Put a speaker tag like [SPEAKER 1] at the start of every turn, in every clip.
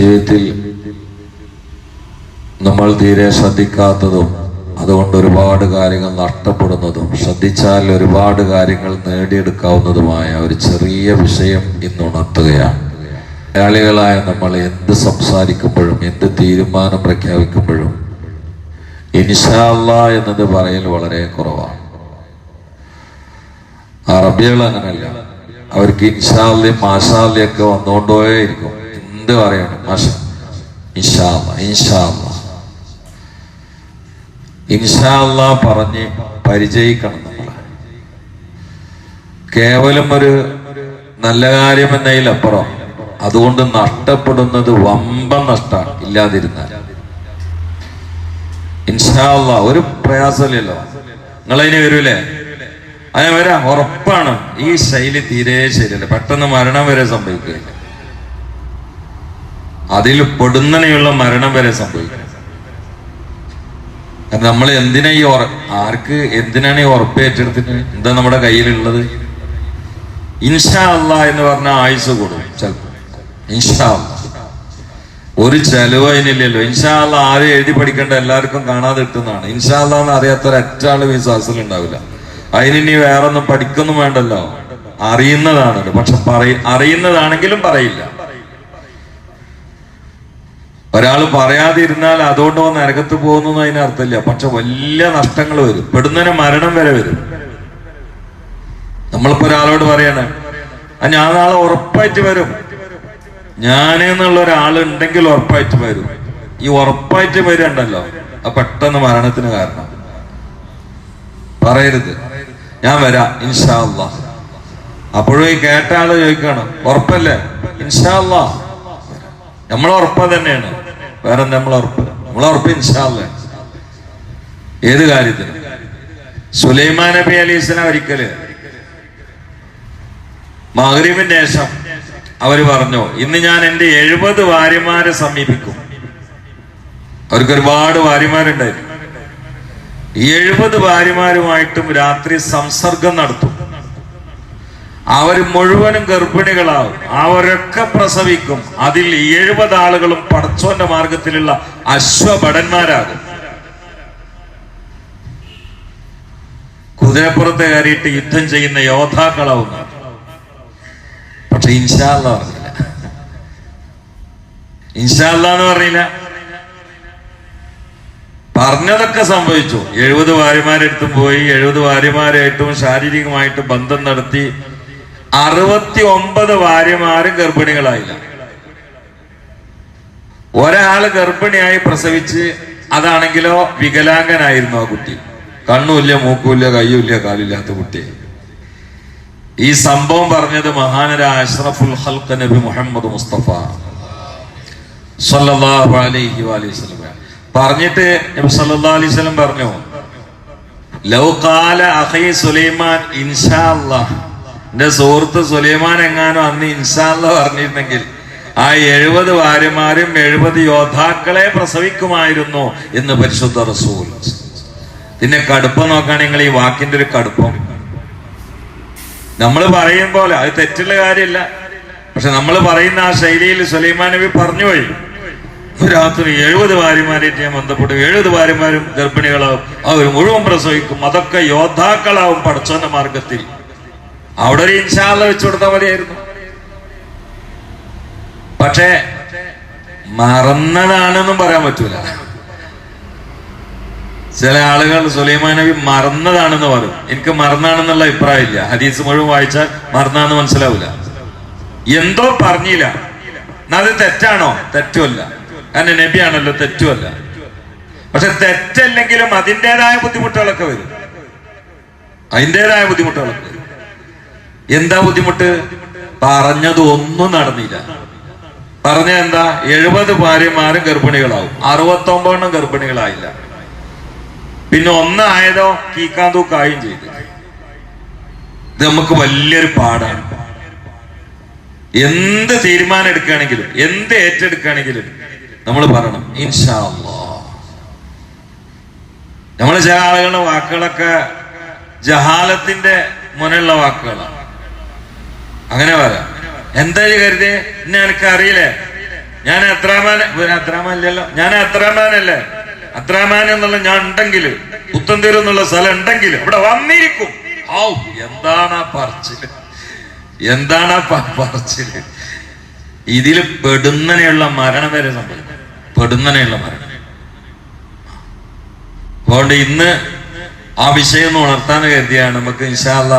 [SPEAKER 1] ജീവിതത്തിൽ നമ്മൾ തീരെ ശ്രദ്ധിക്കാത്തതും അതുകൊണ്ട് ഒരുപാട് കാര്യങ്ങൾ നഷ്ടപ്പെടുന്നതും ശ്രദ്ധിച്ചാൽ ഒരുപാട് കാര്യങ്ങൾ നേടിയെടുക്കാവുന്നതുമായ ഒരു ചെറിയ വിഷയം ഇന്ന് ഉണർത്തുകയാണ്. മലയാളികളായ നമ്മൾ എന്ത് സംസാരിക്കുമ്പോഴും എന്ത് തീരുമാനം പ്രഖ്യാപിക്കുമ്പോഴും ഇൻഷാല്ല എന്നത് പറയൽ വളരെ കുറവാണ്. അറബികൾ അങ്ങനെയല്ല. അവർക്ക് ഇൻഷാല്ലയും മാഷാല്ലയും ഒക്കെ വന്നുകൊണ്ടേ ഇരിക്കും എന്ത് പറയണം. പറഞ്ഞ് പരിചയിക്കണം നമ്മളെ. കേവലം ഒരു നല്ല കാര്യം എന്നതിലപ്പുറം അതുകൊണ്ട് നഷ്ടപ്പെടുന്നത് വമ്പ നഷ്ടമാണ് ഇല്ലാതിരുന്നാൽ. ഇൻഷാല്ല ഒരു പ്രയാസമില്ലല്ലോ. നിങ്ങളതിന് വരൂലേ? അതിന് വരാം ഉറപ്പാണ്. ഈ ശൈലി തീരെ ശരിയല്ല. പെട്ടെന്ന് മരണം വരെ സംഭവിക്കില്ല അതിൽ പെടുന്നനെയുള്ള മരണം വരെ സംഭവിക്കും. നമ്മൾ എന്തിനാ ഈ ആർക്ക് എന്തിനാണ് ഈ ഉറപ്പ് ഏറ്റെടുത്തിട്ട് എന്താ നമ്മുടെ കയ്യിലുള്ളത്? ഇൻഷാ അല്ല എന്ന് പറഞ്ഞ ആയുസ് കൂടും ഇൻഷാ. ഒരു ചെലവ് അതിനില്ലല്ലോ. ഇൻഷാ അല്ല ആരും എഴുതി പഠിക്കേണ്ട എല്ലാവർക്കും കാണാതെ കിട്ടുന്നതാണ്. ഇൻഷാ അല്ല എന്ന് അറിയാത്ത ഒരൊറ്റാളും ഈ സാഹസിൽ ഉണ്ടാവില്ല. അതിനി വേറെ ഒന്നും പഠിക്കൊന്നും വേണ്ടല്ലോ. അറിയുന്നതാണല്ലോ. പക്ഷെ പറയ അറിയുന്നതാണെങ്കിലും പറയില്ല. ഒരാൾ പറയാതിരുന്നാൽ അതുകൊണ്ട് വന്ന് നരകത്ത് പോകുന്നു അതിന് അർത്ഥമില്ല. പക്ഷെ വലിയ നഷ്ടങ്ങൾ വരും. പെടുന്നതിന് മരണം വരെ വരും. നമ്മളിപ്പോ ഒരാളോട് പറയണേ ഞാൻ നാളെ ഉറപ്പായിട്ട് വരും. ഞാനെന്നുള്ള ഒരാളുണ്ടെങ്കിൽ ഉറപ്പായിട്ട് വരും. ഈ ഉറപ്പായിട്ട് വരണ്ടല്ലോ. ആ പെട്ടെന്ന് മരണത്തിന് കാരണം. പറയരുത്. ഞാൻ വരാം ഇൻഷാല്ല അപ്പോഴും ഈ കേട്ട ആൾ ചോദിക്കണം ഉറപ്പല്ലേ? ഇൻഷാ നമ്മൾ ഉറപ്പ് തന്നെയാണ്. വേറെ നമ്മൾ ഉറപ്പ്. നമ്മൾ ഉറപ്പ് ഇൻഷാല്ല ഏത് കാര്യത്തിന്. സുലൈമാൻ നബി അലൈഹി സ്വലാം ഒരിക്കൽ മഹരീബിന്റെ ശേഷം അവർ പറഞ്ഞു ഇന്ന് ഞാൻ എന്റെ എഴുപത് വാര്യമാരെ സമീപിക്കും. അവർക്ക് ഒരുപാട് വാര്യമാരുണ്ടായിരുന്നു എഴുപത് ഭാര്യമാരുമായിട്ടും രാത്രി സംസർഗം നടത്തും. അവർ മുഴുവനും ഗർഭിണികളാവും. അവരൊക്കെ പ്രസവിക്കും. അതിൽ എഴുപത് ആളുകളും പടച്ചോന്റെ മാർഗത്തിലുള്ള അശ്വഭടന്മാരാകും കുതിരപ്പുറത്ത് കയറിയിട്ട് യുദ്ധം ചെയ്യുന്ന യോദ്ധാക്കളാവുന്നു. പക്ഷെ ഇൻഷാല്ല പറഞ്ഞില്ല. ഇൻഷാല്ല എന്ന് പറഞ്ഞില്ല. പറഞ്ഞതൊക്കെ സംഭവിച്ചു. എഴുപത് ഭാര്യമാരെടുത്തും പോയി. എഴുപത് ഭാര്യമാരായിട്ടും ശാരീരികമായിട്ട് ബന്ധം നടത്തി അറുപത്തി ഒമ്പത് ഭാര്യമാരും ഗർഭിണികളായില്ല. ഒരാൾ ഗർഭിണിയായി പ്രസവിച്ച് അതാണെങ്കിലോ വികലാംഗനായിരുന്നു ആ കുട്ടി. കണ്ണുമില്ല മൂക്കുമില്ല കയ്യുമില്ല കാലില്ലാത്ത കുട്ടി. ഈ സംഭവം പറഞ്ഞത് മഹാനരായ അഷ്റഫുൽ ഹൽക്ക് നബി മുഹമ്മദ് മുസ്തഫ സല്ലല്ലാഹു അലൈഹി വഅലൈഹി വസല്ലം. പറഞ്ഞിട്ട് നബി സല്ലല്ലാഹു അലൈഹി വസല്ലം പറഞ്ഞു ലൗ ഖാല അഖി സുലൈമാൻ ഇൻഷാ അല്ലാഹ്. എന്റെ സുഹൃത്ത് സുലൈമാൻ എങ്ങാനും അന്ന് ഇൻസാല്ല പറഞ്ഞിരുന്നെങ്കിൽ ആ എഴുപത് ഭാര്യമാരും എഴുപത് യോദ്ധാക്കളെ പ്രസവിക്കുമായിരുന്നു എന്ന് പരിശുദ്ധ റസൂൽ. പിന്നെ കടുപ്പം നോക്കുകയാണെങ്കിൽ ഈ വാക്കിന്റെ ഒരു കടുപ്പം. നമ്മൾ പറയും പോലെ അത് തെറ്റുള്ള കാര്യമില്ല. പക്ഷെ നമ്മൾ പറയുന്ന ആ ശൈലിയിൽ സുലൈമാൻ നബി പറഞ്ഞു പോയി. രാത്രി എഴുപത് ഭാര്യമാരായിട്ട് ഞാൻ ബന്ധപ്പെട്ടു. എഴുപത് ഭാര്യമാരും ഗർഭിണികളാവും. അവർ മുഴുവൻ പ്രസവിക്കും. അതൊക്കെ യോദ്ധാക്കളാവും പടച്ചോന്റെ മാർഗത്തിൽ അവിടെ ഒരു ഇൻഷാല്ല വെച്ചു കൊടുത്താൽ മതിയായിരുന്നു. പക്ഷേ മറന്നതാണെന്നും പറയാൻ പറ്റൂല. ചില ആളുകൾ സുലൈമാൻ നബി മറന്നതാണെന്ന് പറയും. എനിക്ക് മറന്നാണെന്നുള്ള അഭിപ്രായമില്ല. ഹദീസ് മുഴുവൻ വായിച്ചാൽ മറന്നാന്ന് മനസ്സിലാവില്ല എന്തോ പറഞ്ഞില്ല. അത് തെറ്റാണോ? തെറ്റുമല്ല. കാരണം നബിയാണല്ലോ തെറ്റുമല്ല. പക്ഷെ തെറ്റല്ലെങ്കിലും അതിന്റെതായ ബുദ്ധിമുട്ടുകളൊക്കെ വരും. അതിന്റെതായ ബുദ്ധിമുട്ടുകളൊക്കെ എന്താ ബുദ്ധിമുട്ട്? പറഞ്ഞത് ഒന്നും നടന്നില്ല. പറഞ്ഞ എന്താ? എഴുപത് ഭാര്യമാരും ഗർഭിണികളാവും. അറുപത്തൊമ്പതെണ്ണം ഗർഭിണികളായില്ല. പിന്നെ ഒന്നായതോ കീക്കാൻ തൂക്കായും ചെയ്തു. ഇത് നമുക്ക് വലിയൊരു പാടാണ് എന്ത് തീരുമാനം എടുക്കുകയാണെങ്കിലും എന്ത് ഏറ്റെടുക്കുകയാണെങ്കിലും നമ്മൾ പറയണം ഇൻഷാ നമ്മൾ ചില ആളുകളുടെ വാക്കുകളൊക്കെ ജഹാലത്തിന്റെ മുനുള്ള വാക്കുകളാണ്. അങ്ങനെ പറയാം എന്താ കരുതേ എന്നെ എനിക്ക് അറിയില്ലേ ഞാൻ അത്രാമാൻ അത്രാമാനല്ലോ ഞാൻ അത്രാമാനല്ലേ അത്രാമാൻ എന്നുള്ള ഞാൻ ഉണ്ടെങ്കിൽ പുത്തന്തൂർ എന്നുള്ള സ്ഥലം ഉണ്ടെങ്കിൽ ഇവിടെ വന്നിരിക്കും. ഔ എന്താണ് ആ പറച്ചിൽ? എന്താണ് ആ പറച്ചിൽ? ഇതിൽ പെടുന്നനെയുള്ള മരണം വരെ സംഭവിക്കും. പെടുന്നനെയുള്ള മരണം. അതുകൊണ്ട് ഇന്ന് ആ വിഷയം ഉണർത്താൻ കരുതിയാണ്. നമുക്ക് ഇൻഷാല്ല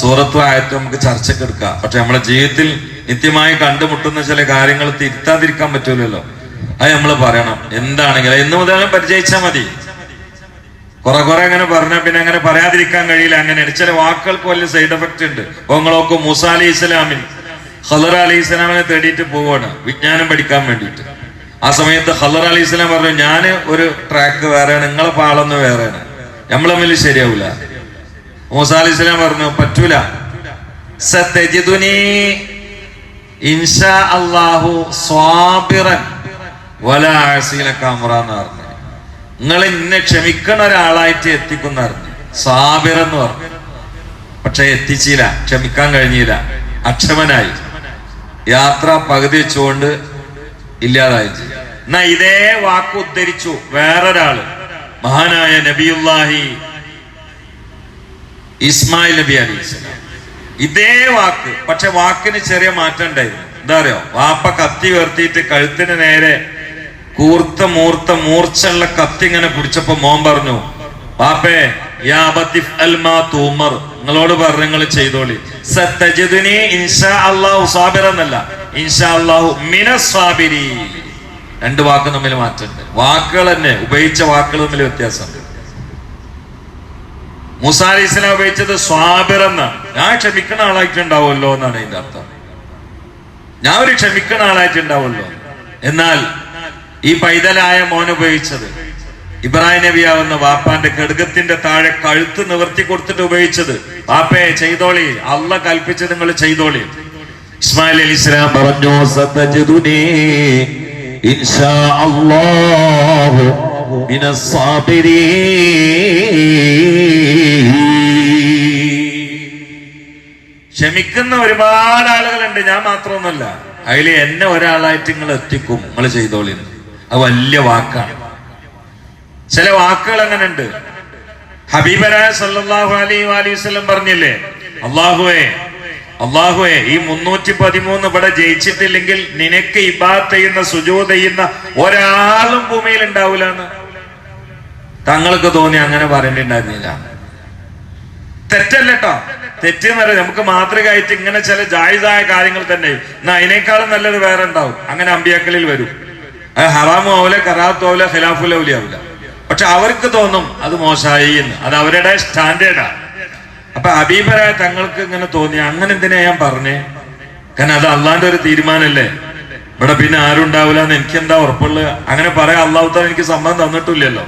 [SPEAKER 1] സൂറത്തും ആയത്തും നമുക്ക് ചർച്ചയ്ക്ക് എടുക്കാം. പക്ഷെ നമ്മുടെ ജീവിതത്തിൽ നിത്യമായി കണ്ടുമുട്ടുന്ന ചില കാര്യങ്ങൾ തിരുത്താതിരിക്കാൻ പറ്റൂലല്ലോ. അത് നമ്മൾ പറയണം. എന്താണെങ്കിലും എന്ന് മുതൽ പരിചയിച്ചാൽ മതി. കുറെ കുറെ അങ്ങനെ പറഞ്ഞാൽ പിന്നെ അങ്ങനെ പറയാതിരിക്കാൻ കഴിയില്ല അങ്ങനെയാണ്. ചില വാക്കുകൾക്ക് വലിയ സൈഡ് എഫക്റ്റ് ഉണ്ട്. അപ്പൊ നിങ്ങളൊക്കെ മൂസ അലി ഇസ്ലാമിൽ ഹലർ അലി ഇസ്ലാമിനെ തേടിയിട്ട് പോവാണ്. വിജ്ഞാനം പഠിക്കാൻ വേണ്ടിയിട്ട്. ആ സമയത്ത് ഹലർ അലി ഇസ്ലാം പറഞ്ഞു ഞാൻ ഒരു ട്രാക്ക് വേറെയാണ് നിങ്ങളെ പാളൊന്ന് വേറെയാണ്. നമ്മളെ തമ്മിൽ ശരിയാവൂല. മൂസ പറഞ്ഞു പറ്റൂല. പറഞ്ഞു. നിങ്ങൾ എന്നെ ക്ഷമിക്കണ ഒരാളായിട്ട് എത്തിക്കുന്ന സാബിർ എന്ന് പറഞ്ഞു. പക്ഷെ എത്തിച്ചില്ല ക്ഷമിക്കാൻ കഴിഞ്ഞില്ല. അക്ഷമനായി. യാത്ര പകുതി വെച്ചുകൊണ്ട് ഇല്ലാതായി എന്നാ ഇതേ വാക്ക് ഉദ്ധരിച്ചു വേറൊരാൾ മഹാനായ നബിയുല്ലാഹി ഇസ്മായിൽ നബി അലി ഇതേ വാക്ക് പക്ഷെ വാക്കിന് ചെറിയ മാറ്റം ഉണ്ടായിരുന്നു. എന്താ അറിയോ? വാപ്പ കത്തി ഉയർത്തിയിട്ട് കഴുത്തിന് നേരെ കൂർത്ത മൂർത്ത മൂർച്ചുള്ള കത്തി ഇങ്ങനെ പിടിച്ചപ്പോ മോൻ പറഞ്ഞു വാപ്പേ തൂമർ. നിങ്ങളോട് പറഞ്ഞു നിങ്ങൾ ചെയ്തോളി. സത്തജിദിനി ഇൻഷാ അള്ളാഹു സാബിർ എന്നല്ല ഇൻഷാ അള്ളാഹു മിനസ്വാബിരി രണ്ട് വാക്ക് തമ്മിൽ മാറ്റമുണ്ട് വാക്കുകൾ തന്നെ ഉപയോഗിച്ച വാക്കുകൾ തമ്മിൽ വ്യത്യാസമുണ്ട് മൂസ അലി ഇസ്ലാം ഉപയോഗിച്ചത് സ്വാബിർ ഞാൻ ക്ഷമിക്കുന്ന ആളായിട്ടുണ്ടാവുമല്ലോ എന്നാണ് ഇതിന്റെ അർത്ഥം. ഞാൻ ഒരു ക്ഷമിക്കുന്ന ആളായിട്ടുണ്ടാവുമല്ലോ. എന്നാൽ ഈ പൈതലായ മോൻ ഉപയോഗിച്ചത് ഇബ്രാഹിം നബി ആവുന്ന വാപ്പാന്റെ കെടുകത്തിന്റെ താഴെ കഴുത്ത് നിവർത്തി കൊടുത്തിട്ട് ഉപയോഗിച്ചത് വാപ്പയെ ചെയ്തോളി. അല്ല കൽപ്പിച്ചത് നിങ്ങൾ ചെയ്തോളി. ഇസ്മായിൽ അലി ഇസ്ലാം പറഞ്ഞു സതജിദുനി ഇൻഷാ അല്ലാഹു ക്ഷമിക്കുന്ന ഒരുപാട് ആളുകളുണ്ട്. ഞാൻ മാത്രമൊന്നുമല്ല. അതിൽ എന്നെ ഒരാളായിട്ട് നിങ്ങൾ എത്തിക്കും. നിങ്ങൾ ചെയ്തോളി. അത് വലിയ വാക്കാണ്. ചില വാക്കുകൾ അങ്ങനെ ഉണ്ട് ഹബീബരായ സല്ലാഹു അലൈഹി അലൈഹി പറഞ്ഞില്ലേ? അള്ളാഹുവേ അള്ളാഹുവേ ഈ മുന്നൂറ്റി പതിമൂന്ന് ഇവിടെ ജയിച്ചിട്ടില്ലെങ്കിൽ നിനക്ക് ഇബാത്ത് ചെയ്യുന്ന സുജോ ചെയ്യുന്ന ഒരാളും ഭൂമിയിൽ ഉണ്ടാവില്ല തങ്ങൾക്ക് തോന്നി അങ്ങനെ പറയേണ്ടിണ്ടായിരുന്നില്ല തെറ്റല്ലട്ടോ. തെറ്റെന്ന് പറയാം നമുക്ക് മാതൃകയായിട്ട് ഇങ്ങനെ ചില ജായിസായ കാര്യങ്ങൾ തന്നെ. എന്നാ അതിനേക്കാളും നല്ലത് വേറെ ഉണ്ടാവും. അങ്ങനെ അമ്പിയാക്കളിൽ വരും. അത് ഹറാമും ആവില്ല കറാത്തും ആവില്ല ഖിലാഫുൽ ഔലി ആവില്ല പക്ഷെ അവർക്ക് തോന്നും അത് മോശമായി എന്ന്. അത് അവരുടെ സ്റ്റാൻഡേർഡാണ് അപ്പൊ അബീബരായ തങ്ങൾക്ക് ഇങ്ങനെ തോന്നി. അങ്ങനെ എന്തിനാ ഞാൻ പറഞ്ഞേ? കാരണം അത് അള്ളാന്റെ ഒരു തീരുമാനമല്ലേ ഇവിടെ പിന്നെ ആരും ഉണ്ടാവില്ല എന്ന് എനിക്ക് എന്താ ഉറപ്പുള്ളത്? അങ്ങനെ പറയാം അള്ളാഹുത്താൻ എനിക്ക് സമ്മതം തന്നിട്ടില്ലല്ലോ.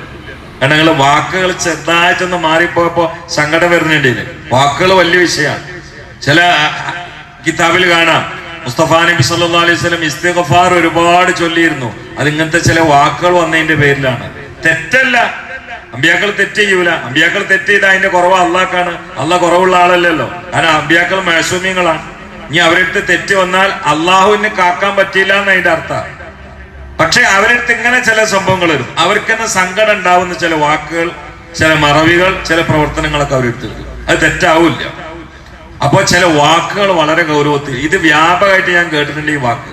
[SPEAKER 1] കാരണം നിങ്ങൾ വാക്കുകൾ ചെറുതായിട്ടൊന്ന് മാറിപ്പോയപ്പോ സങ്കടം വരുന്നുണ്ടല്ലേ വാക്കുകൾ വലിയ വിഷയമാണ്. ചില കിതാബിൽ കാണാം. മുസ്തഫ നബി സല്ലാ അലൈഹി സ്വലം ഇസ്തിഗഫാർ ഒരുപാട് ചൊല്ലിയിരുന്നു. അത് ഇങ്ങനത്തെ ചില വാക്കുകൾ വന്നതിന്റെ പേരിലാണ്. തെറ്റല്ല. അമ്പിയാക്കൾ തെറ്റ് ചെയ്യൂല. അമ്പിയാക്കൾ തെറ്റ് ചെയ്ത അതിന്റെ കുറവ് അള്ളാക്കാണ്. അള്ളാഹ് കുറവുള്ള ആളല്ലല്ലോ. കാരണം അമ്പിയാക്കൾ മേശൂമ്യങ്ങളാണ് ഇനി അവരുടെ തെറ്റ് വന്നാൽ അള്ളാഹുവിന് കാക്കാൻ പറ്റിയില്ല എന്നതിന്റെ അർത്ഥം. പക്ഷെ അവരടുത്ത് ഇങ്ങനെ ചില സംഭവങ്ങൾ വരും. അവർക്ക് തന്നെ സങ്കടം ഉണ്ടാവുന്ന ചില വാക്കുകൾ ചില മറവികൾ ചില പ്രവർത്തനങ്ങളൊക്കെ അവരെടുത്ത് വരും അത് തെറ്റാവില്ല. അപ്പൊ ചില വാക്കുകൾ വളരെ ഗൗരവത്തിൽ ഇത് വ്യാപകമായിട്ട് ഞാൻ കേട്ടിട്ടുണ്ട് ഈ വാക്ക്.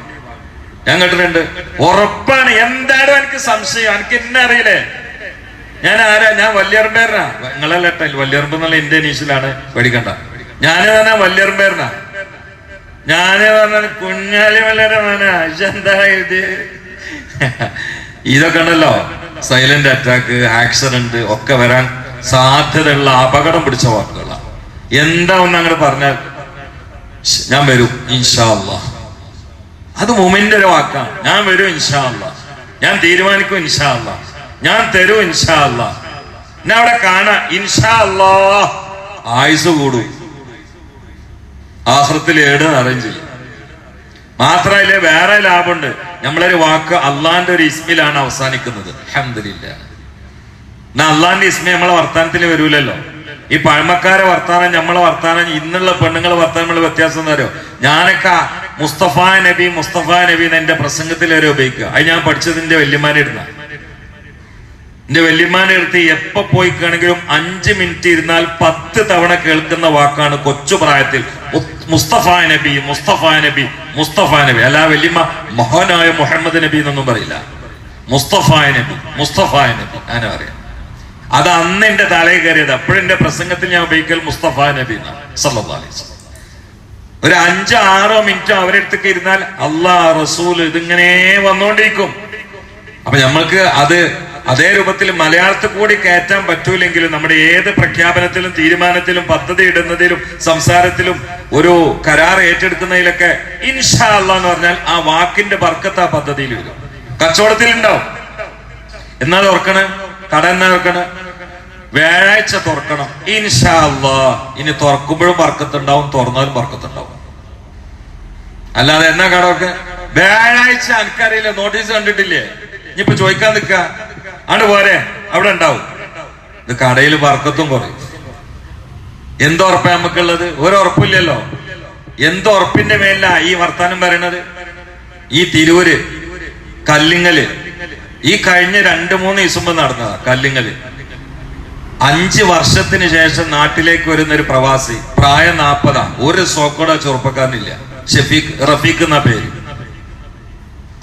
[SPEAKER 1] ഞാൻ കേട്ടിട്ടുണ്ട് ഉറപ്പാണ് എന്തായാലും എനിക്ക് സംശയം എനിക്ക് എന്നെ അറിയില്ലേ? ഞാൻ ആരാ? ഞാൻ വല്യറമ്പേരനാ. നിങ്ങളല്ല വല്യറമ്പ് എന്നുള്ള എന്റെ നീശിലാണ് പേടിക്കണ്ട. ഞാൻ തന്നെ വല്യറമ്പേരനാ. ഞാൻ പറഞ്ഞ കുഞ്ഞാലി വല്ലരമാണ് എന്താ ഇത്? ഇതൊക്കെ ഉണ്ടല്ലോ. സൈലന്റ് അറ്റാക്ക് ആക്സിഡന്റ് ഒക്കെ വരാൻ സാധ്യതയുള്ള അപകടം പിടിച്ച വാക്കുകളാണ് എന്താ ഒന്ന് അങ്ങനെ പറഞ്ഞാൽ? ഞാൻ വരും ഇൻഷാ അല്ലാ അത് മുമിന്റെ ഒരു വാക്കാണ് ഞാൻ വരും ഇൻഷാ അല്ലാ ഞാൻ തീരുമാനിക്കും ഇൻഷാ അല്ലാ ഞാൻ തരും ഇൻഷാ അല്ലാ എന്നെ അവിടെ കാണാ ഇൻഷാ അല്ലാ ആയുസ് കൂടും. ആഹൃത്തിൽ ഏട് നിറയും ചെയ്യും മാത്രമല്ലേ വേറെ ലാഭമുണ്ട്. നമ്മളൊരു വാക്ക് അള്ളാന്റെ ഒരു ഇസ്മിലാണ് അവസാനിക്കുന്നത്. അഹമ്മദില്ല എന്നാ അള്ളാന്റെ ഇസ്മി നമ്മളെ വർത്താനത്തിൽ വരൂലല്ലോ. ഈ പഴമക്കാരെ വർത്താനം നമ്മളെ വർത്താനം ഇന്നുള്ള പെണ്ണുങ്ങളെ വർത്താനം നമ്മൾ വ്യത്യാസം അറിയോ? ഞാനൊക്കെ മുസ്തഫ നബി മുസ്തഫ നബി എന്ന് എന്റെ പ്രസംഗത്തിൽ വരെ ഉപയോഗിക്കുക. അത് ഞാൻ പഠിച്ചതിന്റെ ഇടുന്ന എന്റെ വല്യമാനെടുത്ത് എപ്പോ പോയിക്കാണെങ്കിലും അഞ്ച് മിനിറ്റ് ഇരുന്നാൽ പത്ത് തവണ കേൾക്കുന്ന വാക്കാണ് കൊച്ചു പ്രായത്തിൽ മുസ്തഫ നബി മുസ്തഫ നബി മുസ്തഫ നബി. അല്ല വല്യമ്മ മഹാനായ മുഹമ്മദ് നബി എന്നൊന്നും പറയില്ല. മുസ്തഫ നബി മുസ്തഫ നബി. അങ്ങനെ പറയാം. അത് അന്ന് എന്റെ തലയിൽ കയറിയത്. അപ്പോഴെന്റെ പ്രസംഗത്തിൽ ഞാൻ ഉപയോഗിക്കൽ മുസ്തഫ നബി എന്നാണ്. ഒരു അഞ്ചോ ആറോ മിനിറ്റോ അവരെടുത്തൊക്കെ ഇരുന്നാൽ അള്ളാ റസൂൽ ഇതിങ്ങനെ വന്നുകൊണ്ടിരിക്കും അപ്പൊ നമ്മൾക്ക് അത് അതേ രൂപത്തിൽ മലയാളത്തിൽ കൂടി കയറ്റാൻ പറ്റൂലെങ്കിലും നമ്മുടെ ഏത് പ്രഖ്യാപനത്തിലും തീരുമാനത്തിലും പദ്ധതി ഇടുന്നതിലും സംസാരത്തിലും ഒരു കരാർ ഏറ്റെടുക്കുന്നതിലൊക്കെ ഇൻഷാ അല്ല എന്ന് പറഞ്ഞാൽ ആ വാക്കിന്റെ ബർക്കത്ത് ആ പദ്ധതിയിൽ വരും. കച്ചവടത്തിൽ ഉണ്ടാവും എന്നാൽ ഓർക്കണേ കട എന്നാ ഓർക്കണേ വ്യാഴാഴ്ച തുറക്കണം. ഇൻഷാ അല്ല ഇനി തുറക്കുമ്പോഴും ബർക്കത്തുണ്ടാവും തുറന്നാലും ബർക്കത്തുണ്ടാവും. അല്ലാതെ എന്നാ കടമൊക്കെ വ്യാഴാഴ്ച എനിക്കറിയില്ല നോട്ടീസ് കണ്ടിട്ടില്ലേ? ഇനിയിപ്പൊ ചോദിക്കാൻ നിക്ക ആണ് പോരെ. അവിടെ ഉണ്ടാവും. ഇത് കടയിൽ വർക്കത്തും കുറയും. എന്തുറപ്പ നമുക്കുള്ളത്? ഒരു ഉറപ്പില്ലല്ലോ. എന്തുറപ്പിന്റെ മേല ഈ വർത്താനം പറയണത്? ഈ തിരൂര് കല്ലിങ്ങൽ. ഈ കഴിഞ്ഞ രണ്ട് മൂന്ന് ദിവസം നടന്നതാ കല്ലിങ്ങൽ. അഞ്ച് വർഷത്തിന് ശേഷം നാട്ടിലേക്ക് വരുന്ന ഒരു പ്രവാസി പ്രായം നാപ്പതാ. ഒരു സോക്കോട ചെറുപ്പക്കാരനില്ല. ഷഫീഖ് റഫീഖ് എന്ന പേര്.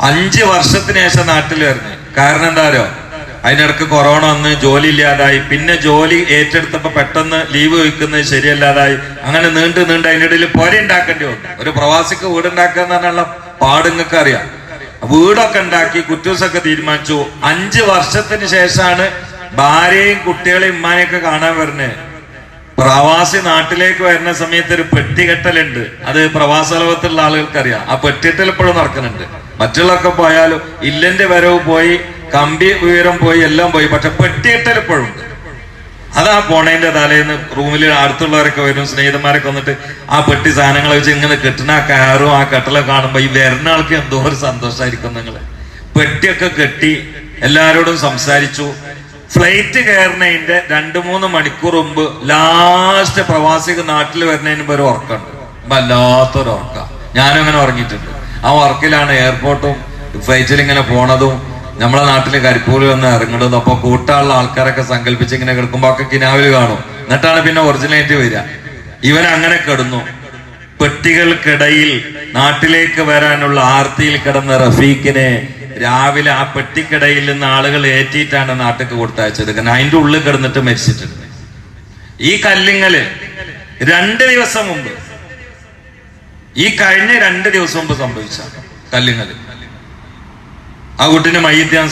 [SPEAKER 1] അഞ്ച് വർഷത്തിന് ശേഷം നാട്ടിൽ വരുന്നത്. കാരണം എന്താ അതിനിടക്ക് കൊറോണ വന്ന് ജോലി ഇല്ലാതായി പിന്നെ ജോലി ഏറ്റെടുത്തപ്പോ പെട്ടെന്ന് ലീവ് വയ്ക്കുന്നത് ശരിയല്ലാതായി. അങ്ങനെ നീണ്ട് നീണ്ട് അതിനിടയിൽ പൊര ഉണ്ടാക്കേണ്ടി വന്നു. ഒരു പ്രവാസിക്ക് വീടുണ്ടാക്കുക എന്ന് പറഞ്ഞുള്ള പാടുങ്ങൾക്ക് അറിയാം വീടൊക്കെ ഉണ്ടാക്കി കുറ്റൂസൊക്കെ തീരുമാനിച്ചു. അഞ്ച് വർഷത്തിന് ശേഷമാണ് ഭാര്യയും കുട്ടികളെയും ഉമ്മാനെയൊക്കെ കാണാൻ വരുന്നത്. പ്രവാസി നാട്ടിലേക്ക് വരുന്ന സമയത്ത് ഒരു പെട്ടികെട്ടലുണ്ട്. അത് പ്രവാസ ആളുകൾക്ക് അറിയാം ആ പെട്ടികെട്ടൽ ഇപ്പോഴും നടക്കുന്നുണ്ട്. മറ്റുള്ളൊക്കെ പോയാലും ഇല്ലന്റെ വരവ് പോയി കമ്പി ഉയരം പോയി എല്ലാം പോയി. പക്ഷെ പെട്ടികെട്ടൽ ഇപ്പോഴും അതാ പോണേന്റെ തലേന്ന് റൂമിൽ അടുത്തുള്ളവരൊക്കെ വരും സ്നേഹിതന്മാരൊക്കെ വന്നിട്ട് ആ പെട്ടി സാധനങ്ങൾ വെച്ച് ഇങ്ങനെ കെട്ടണ ആ കയറും ആ കെട്ടലൊക്കെ കാണുമ്പോ ഈ വരുന്ന ആൾക്ക് എന്തോ ഒരു സന്തോഷമായിരിക്കും നിങ്ങൾ പെട്ടിയൊക്കെ കെട്ടി എല്ലാരോടും സംസാരിച്ചു. ഫ്ലൈറ്റ് കയറുന്നതിന്റെ രണ്ടു മൂന്ന് മണിക്കൂർ മുമ്പ് ലാസ്റ്റ് പ്രവാസിക്ക് നാട്ടിൽ വരുന്നതിന് മുമ്പ് ഒരു ഉറക്കമുണ്ട്. വല്ലാത്തൊരു ഉറക്ക. ഞാനും അങ്ങനെ ഉറങ്ങിയിട്ടുണ്ട്. ആ ഉറക്കിലാണ് എയർപോർട്ടും ഫ്ലൈറ്റിൽ ഇങ്ങനെ പോണതും. നമ്മളെ നാട്ടിലെ കരിപ്പൂരിൽ വന്ന് ഇറങ്ങുന്നത് അപ്പൊ കൂട്ടാനുള്ള ആൾക്കാരൊക്കെ സങ്കല്പിച്ച് ഇങ്ങനെ കിടക്കുമ്പോ ഒക്കെ കിനാവിൽ കാണും. എന്നിട്ടാണ് പിന്നെ ഒറിജിനായിട്ട് വരിക. ഇവൻ അങ്ങനെ കിടന്നു. പെട്ടികൾക്കിടയിൽ നാട്ടിലേക്ക് വരാനുള്ള ആർത്തിയിൽ കിടന്ന റഫീഖിനെ രാവിലെ ആ പെട്ടിക്കിടയിൽ നിന്ന് ആളുകൾ ഏറ്റിയിട്ടാണ് നാട്ടിക്ക് കൊടുത്തയച്ചത്. കാരണം അതിന്റെ ഉള്ളിൽ കിടന്നിട്ട് മരിച്ചിട്ടുണ്ട്. ഈ കല്ലിങ്ങൽ രണ്ട് ദിവസം മുമ്പ് ഈ കഴിഞ്ഞ രണ്ട് ദിവസം മുമ്പ് സംഭവിച്ച കല്ലിങ്ങൽ. ആ കുട്ടിന്റെ മയ്യത്ത് ഞാൻ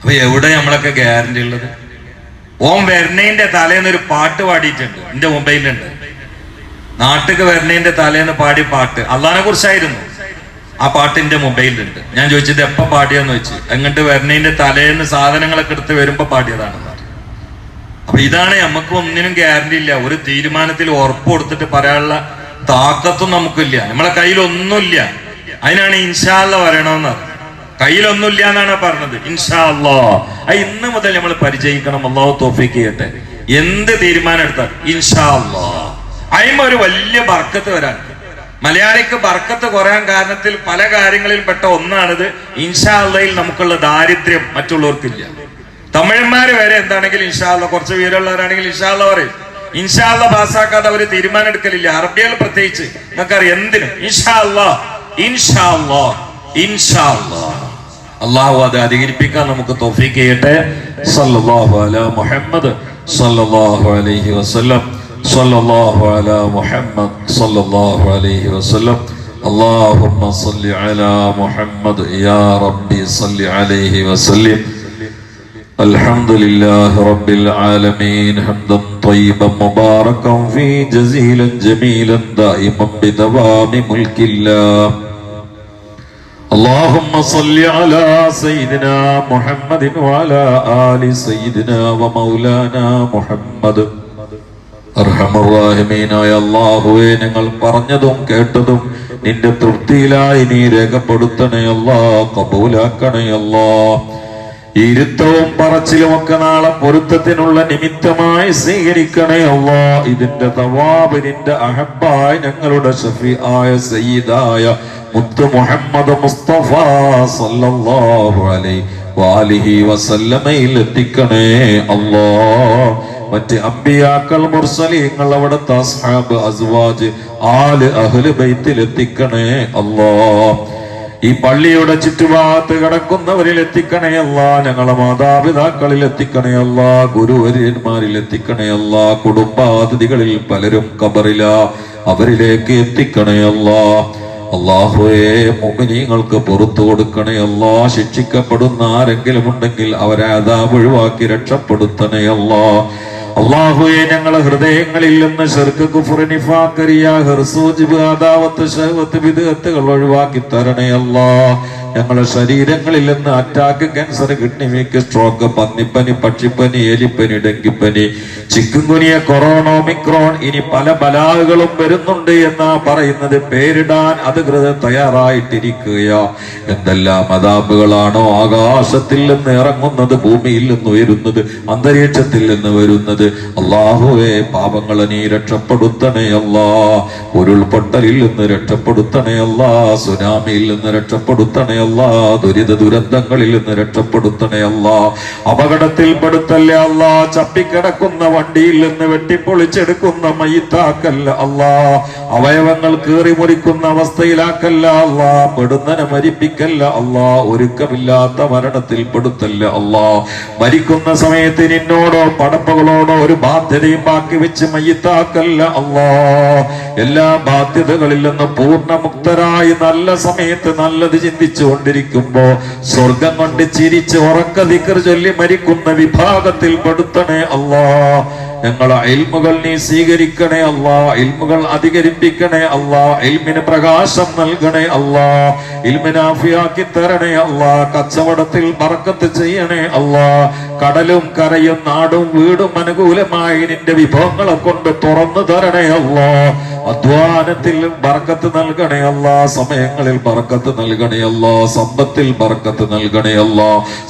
[SPEAKER 1] അപ്പൊ എവിടെ നമ്മളൊക്കെ ഗ്യാരണ്ടി ഉള്ളത്? ഓം വരുന്നതിന്റെ തലേന്ന് ഒരു പാട്ട് പാടിയിട്ടുണ്ട്. എന്റെ മൊബൈലുണ്ട് നാട്ടിക്ക് വരുന്നതിന്റെ തലേന്ന് പാടിയ പാട്ട് അള്ളഹാനെ കുറിച്ചായിരുന്നു. ആ പാട്ട് എന്റെ മൊബൈലിലുണ്ട് ഞാൻ ചോദിച്ചത് എപ്പ പാടിയെന്ന് വെച്ച് എങ്ങോട്ട് വരുന്നതിന്റെ തലേന്ന് സാധനങ്ങളൊക്കെ എടുത്ത് വരുമ്പോ പാടിയതാണ് അപ്പൊ ഇതാണ് നമുക്ക് ഒന്നിനും ഗ്യാരണ്ടി ഇല്ല. ഒരു തീരുമാനത്തിൽ ഉറപ്പ് കൊടുത്തിട്ട് പറയാനുള്ള താക്കത്തും നമുക്കില്ല. നമ്മളെ കയ്യിൽ ഒന്നുമില്ല അതിനാണ് ഇൻഷാല്ല പറയണമെന്ന് കയ്യിലൊന്നുമില്ല എന്നാണ് പറഞ്ഞത്. ഇൻഷാ അല്ലാ അത് ഇന്ന് മുതൽ നമ്മൾ പരിചയിക്കണം. അള്ളാഹു തോഫിക്ക് ചെയ്യട്ടെ. എന്ത് തീരുമാനം എടുത്താൽ ഇൻഷാ അല്ലാ ഒരു വലിയ ബർക്കത്ത് വരാൻ മലയാളിക്ക് ബർക്കത്ത് കുറയാൻ കാരണത്തിൽ പല കാര്യങ്ങളിൽ പെട്ട ഒന്നാണിത്. ഇൻഷാ നമുക്കുള്ള ദാരിദ്ര്യം മറ്റുള്ളവർക്കില്ല. തമിഴന്മാർ വരെ എന്താണെങ്കിലും ഇൻഷാല്ല കുറച്ച് വീരമുള്ളവരാണെങ്കിൽ ഇൻഷാല്ല പറയും. ഇൻഷാല്ല പാസ്സാക്കാതെ അവർ തീരുമാനം എടുക്കലില്ല. അറബികൾ പ്രത്യേകിച്ച്. നിങ്ങൾക്കറിയാം എന്തിനും? ഇൻഷാല്ല ഇൻഷാല്ല ഇൻഷാല്ല അള്ളാഹു അത് അധികരിപ്പിക്കാൻ നമുക്ക് തോഫീക്ക് ചെയ്യട്ടെ സല്ലല്ലാഹു അലാ മുഹമ്മദ് സല്ലല്ലാഹു അലൈഹി വസല്ലം സല്ലല്ലാഹു അലാ മുഹമ്മദ് സല്ലല്ലാഹു അലൈഹി വസല്ലം اللهم صل على محمد يا ربي صل عليه وسلم الحمد لله رب العالمين حمدا طيبا مباركا فيه جزيلا جميلا دائما بدوام ملك الله اللهم صل على سيدنا محمد وعلى آل سيدنا ومولانا محمد അർഹമുറാഹിമീനായ അള്ളാഹുവെ ഞങ്ങൾ പറഞ്ഞതും കേട്ടതും നിന്റെ തൃപ്തിയിലായി നീ രേഖപ്പെടുത്തണേ അല്ലാ കബൂലാക്കണേ അല്ലാ ഇരുത്തവും പറച്ചിലും ഒക്കെ നാളെ പൊരുത്തത്തിനുള്ള നിമിത്തമായി സ്വീകരിക്കണേ അല്ലാ ഇതിന്റെ തവാബിനിന്റെ അഹബായ ഞങ്ങളുടെ ഷഫി ആയ സയ്യിദായ മുത്ത് മുഹമ്മദ് മുസ്തഫ സല്ലല്ലാഹു അലൈഹി വാലിഹി വസല്ലമയിൽ എത്തിക്കണേ അല്ലാ മറ്റ് അമ്പിയാക്കൾ മുർസലീങ്ങൾ അവിടുത്തെ അസ്ഹാബ് അസ്വാജ് ആൽ അഹ്ല് ബൈത്തിൽ എത്തിക്കണേ അല്ലാ ഈ പള്ളിയുടെ ചുറ്റുഭാഗത്ത് കിടക്കുന്നവരിൽ എത്തിക്കണേ അല്ല ഞങ്ങളെ മാതാപിതാക്കളിൽ എത്തിക്കണേ അല്ല ഗുരുവര്യന്മാരിൽ എത്തിക്കണേ അല്ല കുടുംബാതിഥികളിൽ പലരും കബറില അവരിലേക്ക് എത്തിക്കണേ അല്ല അള്ളാഹുവേ മുമിനീങ്ങൾക്ക് പുറത്തു കൊടുക്കണേ അല്ലാ ശിക്ഷിക്കപ്പെടുന്ന ആരെങ്കിലും ഉണ്ടെങ്കിൽ അവരെ അതാ ഒഴിവാക്കി രക്ഷപ്പെടുത്തണേ അല്ലാ. അള്ളാഹുയെ ഞങ്ങളെ ഹൃദയങ്ങളിൽ നിന്ന് അദാവത്ത് ഒഴിവാക്കി തരണേ അല്ലാ. ഞങ്ങളുടെ ശരീരങ്ങളിൽ നിന്ന് attack cancer kidney weak stroke പന്നിപ്പനി പക്ഷിപ്പനി എലിപ്പനി ഡെങ്കിപ്പനി ചിക്കുൻകുനിയ കൊറോണ ഒമിക്രോൺ ഇനി പല ബലാഹുകളും വരുന്നുണ്ട് എന്നാ പറയുന്നത് പേരിടാൻ അധികൃതർ തയ്യാറായിട്ടിരിക്കുക എന്തെല്ലാം അതാപുകളാണോ ആകാശത്തിൽ നിന്ന് ഇറങ്ങുന്നത് ഭൂമിയിൽ നിന്ന് ഉയരുന്നത് അന്തരീക്ഷത്തിൽ നിന്ന് വരുന്നത്. അള്ളാഹുവേ പാപങ്ങളെ നീ രക്ഷപ്പെടുത്തണേ അല്ലാ. ഉരുൾപൊട്ടലിൽ നിന്ന് രക്ഷപ്പെടുത്തണേ അല്ലാ. സുനാമിയിൽ നിന്ന് രക്ഷപ്പെടുത്തണേ അല്ലാ ദുരിത ദുരന്തങ്ങളിൽ നിന്ന് രക്ഷപ്പെടുത്തണേ അല്ലാ അപകടത്തിൽ പെടുത്തല്ലേ അല്ലാ ചപ്പിക്കിടക്കുന്ന വണ്ടിയിൽ നിന്ന് വെട്ടിപ്പൊളിച്ചെടുക്കുന്ന മയ്യത്താക്കല്ല അല്ലാ അവയവങ്ങൾ കീറി മുറിക്കുന്ന അവസ്ഥയിലാക്കല്ല അല്ലാ പെടുന്നനെ മരിപ്പിക്കല്ല അല്ലാ ഒരുക്കമില്ലാത്ത മരണത്തിൽ പെടുത്തല്ല അല്ലാ മരിക്കുന്ന സമയത്ത് നിന്നോടോ പടപ്പുകളോടോ ഒരു ബാധ്യതയും ബാക്കി വെച്ച് മയ്യത്താക്കല്ല അല്ലാ എല്ലാ ബാധ്യതകളിൽ നിന്ന് പൂർണമുക്തരായി നല്ല സമയത്ത് നല്ലത് ചിന്തിച്ചു കൊണ്ടിരിക്കുമ്പോ സ്വർഗം കൊണ്ട് ചിരിച്ച് ഉറക്ക ദിക്കർ ചൊല്ലി മരിക്കുന്ന വിഭാഗത്തിൽ പെടുത്തണേ അള്ളാ ഞങ്ങളെ അയൽമുകൾ നീ സ്വീകരിക്കണേ അല്ലാ. ഇൽമുകൾ അധികരിപ്പിക്കണേ അല്ലാ. ഇൽമിന് പ്രകാശം നൽകണേ അല്ലാ. ഇൽമിനാഫിയാക്കി തരണേ അല്ലാ. കച്ചവടത്തിൽ പറക്കത്ത് ചെയ്യണേ അല്ലാ. കടലും കരയും നാടും വീടും അനുകൂലമായി നിന്റെ വിഭവങ്ങളെ കൊണ്ട് തുറന്നു തരണേ അല്ലാ. അധ്വാനത്തിൽ ബർക്കത്ത് നൽകണയല്ല സമയങ്ങളിൽ ബർക്കത്ത് നൽകണയല്ല സമ്പത്തിൽ ബർക്കത്ത് നൽകണയല്ല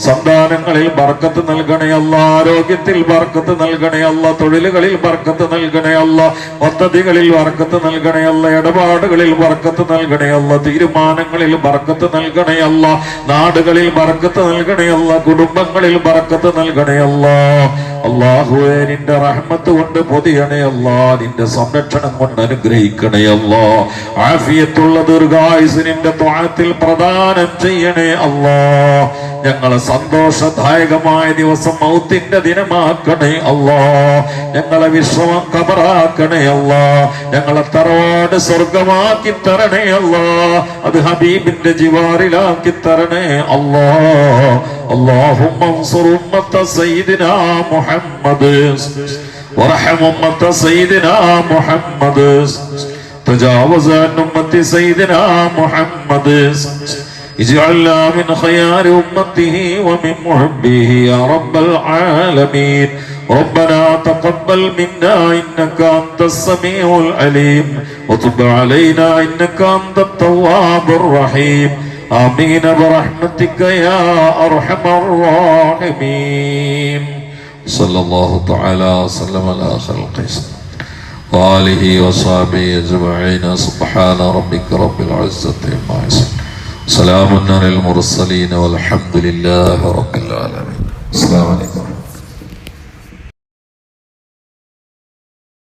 [SPEAKER 1] സന്താനങ്ങളിൽ ബർക്കത്ത് നൽകണയല്ല ആരോഗ്യത്തിൽ ബർക്കത്ത് നൽകണയല്ല തൊഴിലുകളിൽ ബർക്കത്ത് നൽകണയല്ല പദ്ധതികളിൽ ബർക്കത്ത് നൽകണയല്ല ഇടപാടുകളിൽ ബർക്കത്ത് നൽകണയല്ല തീരുമാനങ്ങളിൽ ബർക്കത്ത് നൽകണയല്ല നാടുകളിൽ ബർക്കത്ത് നൽകണയല്ല കുടുംബങ്ങളിൽ ബർക്കത്ത് നൽകണയല്ല അള്ളാഹുവേ നിന്റെ റഹ്മത്ത് കൊണ്ട് പൊതിയണയല്ല നിന്റെ സംരക്ഷണം കൊണ്ട് അനുഗ്രഹിക്കണേ അല്ലാ. ആഫിയത്തുള്ള ദീർഘായുസിനിന്റെ ത്വാത്തിൽ പ്രദാനം ചെയ്യണേ അല്ലാ. ഞങ്ങളെ സന്തോഷദായകമായ ദിവസം മൗത്തിന്റെ ദിനമാക്കണേ അല്ലാ. ഞങ്ങളെ വിശ്രമം കബറാക്കണേ അല്ലാ. ഞങ്ങളെ തറവാട് സ്വർഗമാക്കി തരണേ അല്ലാ. അത് ഹബീബിന്റെ ജിവാറിലാക്കി തരണേ അല്ലോ. അള്ളാഹും സയ്യിദിനാ മുഹമ്മദ്. وارحم أمة سيدنا محمد. تجاوز عن أمة سيدنا محمد. اجعلنا من خيار أمته ومن محبه يا رب العالمين. ربنا تقبل منا إنك أنت السميع العليم. وتب علينا إنك أنت التواب الرحيم. آمين برحمتك يا أرحم الراحمين. صلى الله تعالى وسلم على خلقه وآله وصحبه أجمعين سبحان ربك رب العزة عما يصفون. سلام على المرسلين والحمد لله رب العالمين. السلام عليكم.